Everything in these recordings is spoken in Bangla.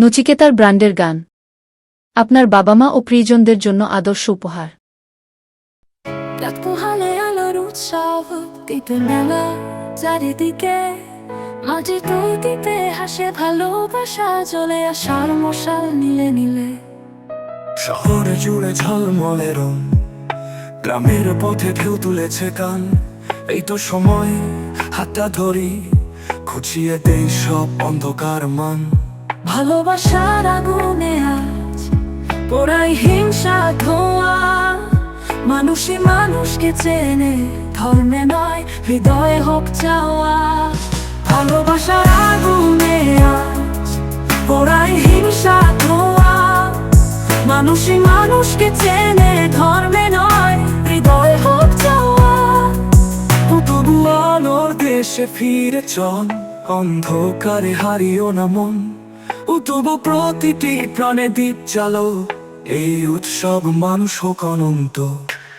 নচিকেতার ব্র্যান্ডের গান। আপনার বাবা মা ও প্রিয়জনদের জন্য আদর্শ উপহার। চারিদিকে মাঝে তো হাসে ভালোবাসা চলে আসার মশাল নিলে নিলে। শহরে জুড়ে ঝলমলে রং গ্রামের পথে ঢেউ তুলেছে গান এই তো সময় হাতটা ধরি খুঁচিয়ে দেই সব অন্ধকার মান। ভালোবাসার আগুনে আজ পোড়াই হিংসা, ধোয়া। মানুষই মানুষকে চেনে, ধর্মে নয়, হৃদয়ে হোক চাওয়া। ভালোবাসার আগুনে আজ পোড়াই হিংসা, ধোয়া। মানুষই মানুষকে চেনে, ধর্মে নয়, হৃদয়ে হোক চাওয়া। তবু আলোর দেশে ফিরে চল, অন্ধকারে হারিও না মন। ও তবু প্রতিটি প্রাণে দ্বীপ চালো। এই উৎসব মানুষ হোক অনন্ত।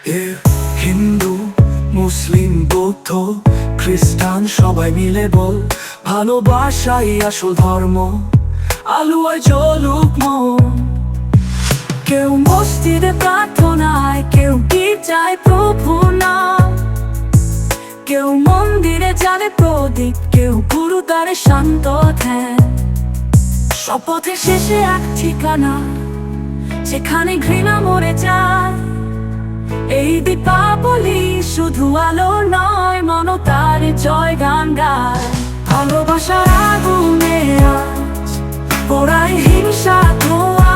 এ হিন্দু, মুসলিম, বৌদ্ধ, খ্রিস্টান, সবাই মিলে বল, ভালোবাসাই আসল ধর্ম। আলুয় জ্বলুক মন। কেউ মসজিদে প্রার্থনায়, কেউ কি গির্জায় প্রভু না কেউ মন্দিরে জানে প্রদীপ, কেউ গুরুদ্বারে শান্ত ধ্যান। শপথের শেষে এক ঠিকানা, যেখানে ঘৃণা মরে যায়। এই দীপাবলি শুধু আলো নয়, মনতার জয় গান গায়। ভালোবাসার আগুনে হিংসা ধোয়া।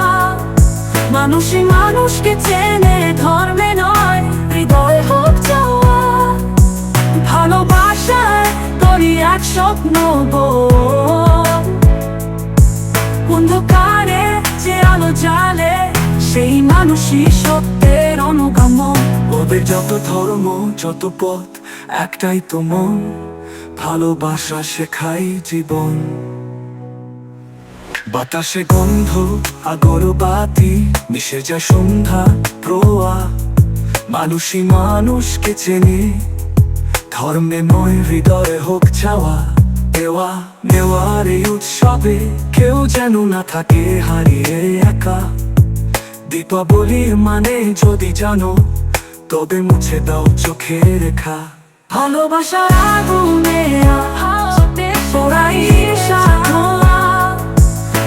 মানুষই মানুষকে চেনে, ধর্মে নয়, হৃদয় হোক চাওয়া। ভালোবাসায় করি এক স্বপ্ন বোধ। অন্ধকারে যে আলো জ্বালে, সেই মানুষই সত্যের অনুগম। ওদের যত ধর্ম, যত পথ, একটাই তো মন। ভালোবাসা শেখাই জীবন। বাতাসে গন্ধ আগরবাতি মিশে যায় সন্ধ্যা প্রোয়া মানুষই মানুষকে চেনে, ধর্মে নয় হৃদয়ে হোক চাওয়া। দেওয়া নেওয়ার এই উৎসবে কেউ যেন না থাকে হারিয়ে একা দীপাবলির মানে যদি জানো তবে মুছে দাও চোখে রেখা ভালোবাসার আগুনে।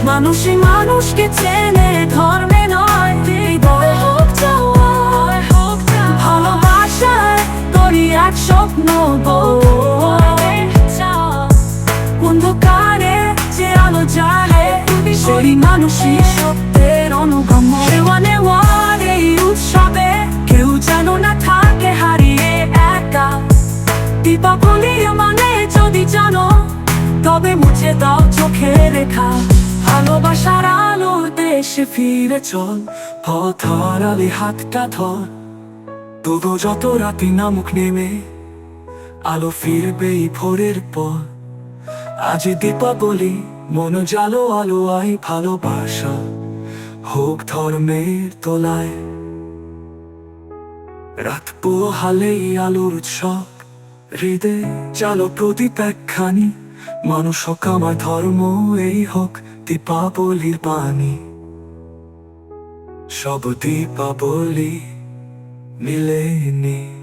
মানুষই মানুষকে চেনে ধর্মে নয় ভালোবাসায় করি এক স্বপ্ন বোধ। জ্বালে সেই মানুষই সত্যের অনুগম এই উৎসবে কেউ যেন না থাকে হারিয়ে একা দীপাবলি মানে যদি জানো তবে মুছে দাও চোখে রেখা ভালোবাসার আলো দেশে ফিরে চল পথ হারালে হাতটা ধর তবু যত রাতি নামুক নেমে আলো ফিরবে ভোরের পর আজ দীপাবলি মন জালো আলো আই ভালোবাসা হোক ধর্মের তোলায়। রাত পোহালেই আলোর উৎসব, হৃদে চালো প্রদীপ মানুষ হোক আমার ধর্ম, এই হোক দীপাবলির বাণী। সব দীপাবলি মিলে নি।